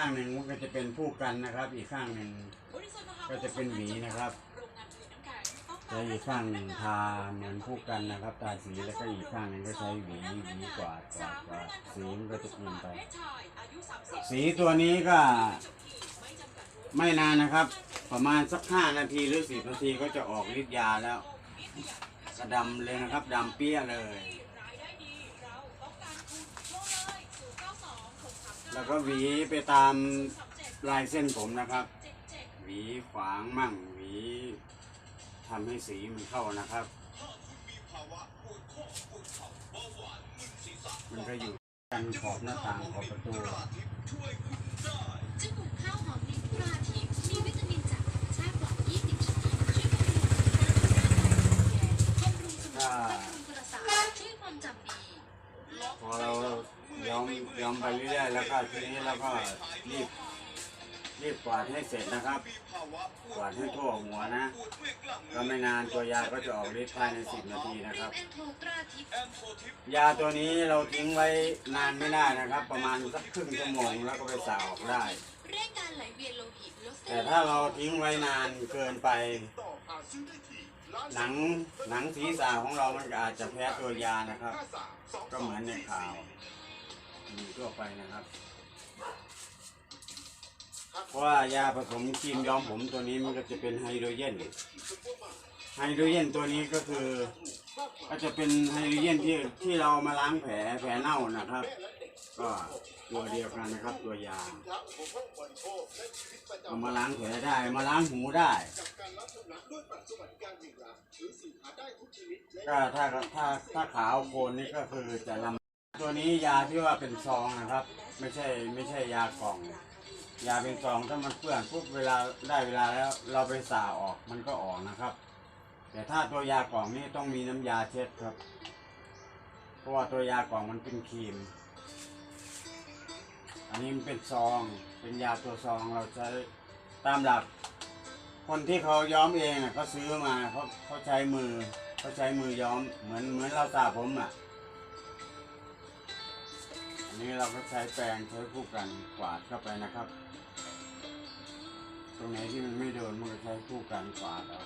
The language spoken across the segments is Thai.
ข้างหนึ่งมันก็จะเป็นผู้กันนะครับ อีกข้างหนึ่งก็จะเป็นหวีนะครับแล้วอีกข้างหนึ่งทาเหมือนผู้กันนะครับทาสีแล้วก็อีกข้างหนึ่งก็ใช้หวีหวีกวาดกวาดกวาดสีมันก็จะเปลี่ยนไป สีตัวนี้ก็ ไม่นานนะครับ ประมาณสักห้านาทีหรือสิบนาทีก็จะออกฤทธิ์ยาแล้วกระดำเลยนะครับดำเปี้ยเลย แล้วก็หวีไปตามลายเส้นผมนะครับ หวีขวางมั่งหวีทำให้สีมันเข้านะครับ มันก็อยู่กันขอบหน้าต่างขอบประตู จมูกข้าวหอมลิ้นปลาทิพย์มีวิตามินจากธรรมชาติกว่า 20 ชนิดช่วยบำรุงร่างกายบำรุงสมองบำรุงประสาทช่วยความจำดี พอเรา ยอมไปเรื่อยๆแล้วก็ทีนี้เราก็รีบรีบกวาดให้เสร็จนะครับ กวาดให้ทั่วหัวนะ ก็ไม่นานตัวยาก็จะออกฤทธิ์ภายในสิบนาทีนะครับ ยาตัวนี้เราทิ้งไว้นานไม่ได้นะครับ ประมาณสักครึ่งชั่วโมงแล้วก็ไปสาวออกได้ แต่ถ้าเราทิ้งไว้นานเกินไป หนังหนังศีรษะของเรามันอาจจะแพ้ตัวยานะครับ ก็เหมือนในข่าว มีทั่วไปนะครับ เพราะว่ายาผสมครีมย้อมผมตัวนี้มันก็จะเป็นไฮโดรเจนไฮโดรเจนตัวนี้ก็คือ ก็จะเป็นไฮโดรเจนที่ที่เรามาล้างแผลแผลเน่านะครับ ก็ตัวเดียวกันนะครับ ตัวยาเอามาล้างแผลได้เอามาล้างหูได้ก็ถ้าถ้าถ้าขาวโคนนี่ก็คือจะนำ ตัวนี้ยาที่ว่าเป็นซองนะครับ ไม่ใช่ไม่ใช่ยากล่อง ยาเป็นซองถ้ามันเปื้อนปุ๊บเวลาได้เวลาแล้ว เราไปสาออกมันก็ออกนะครับ แต่ถ้าตัวยากล่องนี่ต้องมีน้ำยาเช็ดครับ เพราะว่าตัวยากล่องมันเป็นครีม อันนี้มันเป็นซอง เป็นยาตัวซองเราใช้ตามหลัก คนที่เขาย้อมเองอะเขาซื้อมาเขาเขาใช้มือเขาใช้มือย้อมเหมือนเหมือนเราสระผมอะ นี้เราก็ใช้แปรงใช้คู่กันกวาดเข้าไปนะครับ ตรงไหนที่มันไม่โดนมันก็ใช้คู่กันกวาดเอา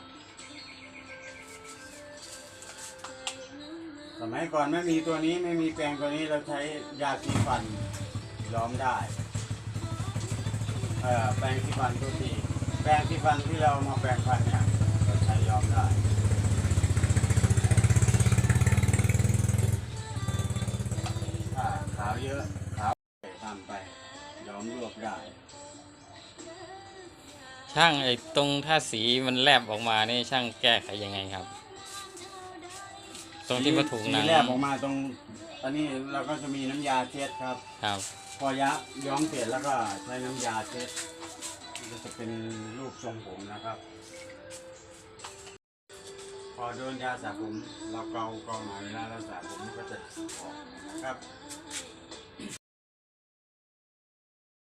สมัยก่อนไม่มีตัวนี้ไม่มีแปรงตัวนี้เราใช้ยาสีฟันย้อมได้แปรงสีฟันตัวที่แปรงสีฟันที่เรามาแปรงฟันเนี่ยเราใช้าขาวเยอะขาวทำไปย้อมรวบได้ ช่างไอ้ตรงถ้าสีมันแลบออกมานี่ช่างแก้ไขยังไงครับ ตรงที่มาถูกหนังสีแรกออกมาตรงตอนนี้เราก็จะมีน้ำยาเช็ดครับ ครับ พอยะย้อมเสร็จแล้วก็ใช้น้ำยาเช็ดมันก็จะเป็นรูปทรงผมนะครับ พอโดนยาสระผมเราเกาเกาหน่อยเวลาเราสระผมมันก็จะออกนะครับ